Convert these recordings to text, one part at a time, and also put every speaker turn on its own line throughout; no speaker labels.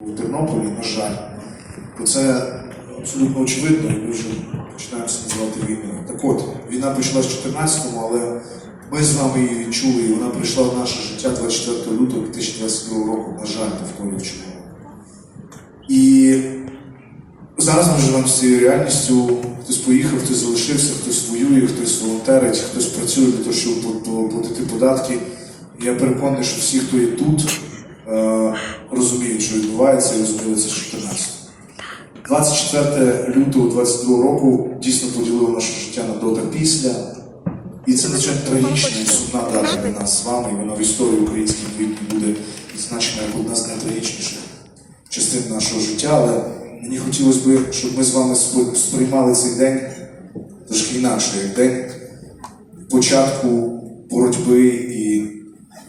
в Тернополі, на жаль, бо це абсолютно очевидно, і ми вже починаємо це називати війною. Так от, війна почалась в 14-му, але ми з вами її відчули, і вона прийшла в наше життя 24 лютого 2022 року, на жаль, повторюючи. І зараз ми живемо з цією реальністю. Хтось поїхав, хтось залишився, хтось воює, хтось волонтерить, хтось працює для того, щоб пл- платити податки. Я переконаний, що всі, хто є тут, е, розуміють, що відбувається, і розуміли це з 14. 24 лютого 22 року дійсно поділило наше життя на до та після. І це надзвичайно трагічна і сумна дата для нас з вами, і вона в історії українській буде відзначена як одна з найтрагічніших частин нашого життя. Але мені хотілося б, щоб ми з вами сприймали цей день трошки інакше, як день початку боротьби і,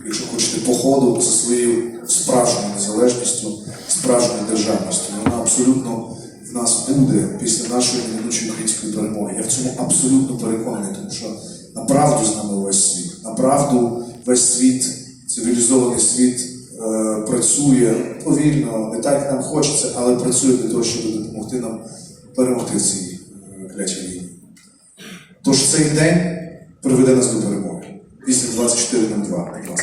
якщо хочете, походу за своєю справжньою незалежністю, справжньою державністю. Вона абсолютно в нас буде після нашої неминучої української перемоги. Я в цьому абсолютно переконаний, тому що направду з нами весь світ. Направду весь світ, цивілізований світ е, працює повільно, не так як нам хочеться, але працює для того, щоб допомогти нам перемогти в цій е, клятій війні. Тож цей день приведе нас до перемоги. Після 24.02, будь ласка.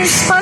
Please.